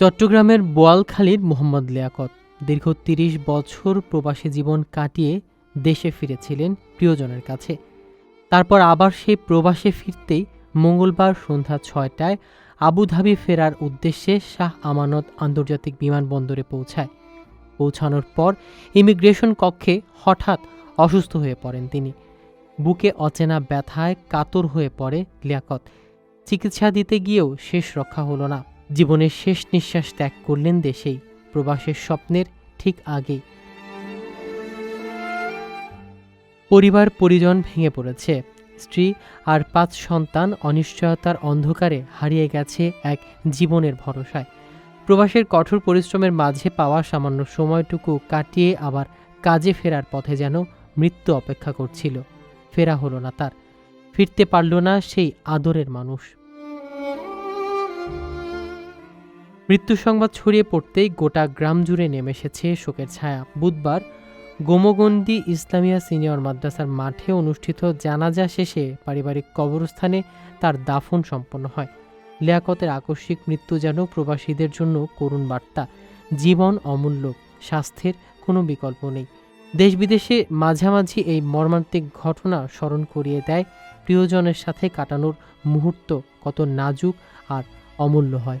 চট্টগ্রামের বোয়ালখালীর মোহাম্মদ লিয়াকত দীর্ঘ তিরিশ বছর প্রবাসী জীবন কাটিয়ে দেশে ফিরেছিলেন প্রিয়জনের কাছে। তারপর আবার সেই প্রবাসে ফিরতেই মঙ্গলবার সন্ধ্যা ছয়টায় আবুধাবি ফেরার উদ্দেশ্যে শাহ আমানত আন্তর্জাতিক বিমানবন্দরে পৌঁছায়। পৌঁছানোর পর ইমিগ্রেশন কক্ষে হঠাৎ অসুস্থ হয়ে পড়েন তিনি। বুকে অচেনা ব্যথায় কাতর হয়ে পড়ে লিয়াকত। চিকিৎসা দিতে গিয়েও শেষ রক্ষা হলো না। জীবনের শেষ নিঃশ্বাস ত্যাগ করলেন দেশেই, প্রবাসের স্বপ্নের ঠিক আগে পরিবার পরিজন ভেঙে পড়েছে। স্ত্রী আর পাঁচ সন্তান অনিশ্চয়তার অন্ধকারে হারিয়ে গেছে এক জীবনের ভরসায়। প্রবাসের কঠোর পরিশ্রমের মাঝে পাওয়া সামান্য সময়টুকু কাটিয়ে আবার কাজে ফেরার পথে যেন মৃত্যু অপেক্ষা করছিল। ফেরা হলো না তার। ফিরতে পারল না সেই আদরের মানুষ। মৃত্যু সংবাদ ছড়িয়ে পড়তেই গোটা গ্রাম জুড়ে নেমে এসেছে শোকের ছায়া। বুধবার গোমগন্ডি ইসলামিয়া সিনিয়র মাদ্রাসার মাঠে অনুষ্ঠিত জানাজা শেষে পারিবারিক কবরস্থানে তার দাফন সম্পন্ন হয়। লিয়াকতের আকস্মিক মৃত্যু যেন প্রবাসীদের জন্য করুণ বার্তা। জীবন অমূল্য, স্বাস্থ্যের কোনো বিকল্প নেই। দেশ বিদেশে মাঝামাঝি এই মর্মান্তিক ঘটনা স্মরণ করিয়ে দেয়। প্রিয়জনের সাথে কাটানোর মুহূর্ত কত নাজুক আর অমূল্য হয়।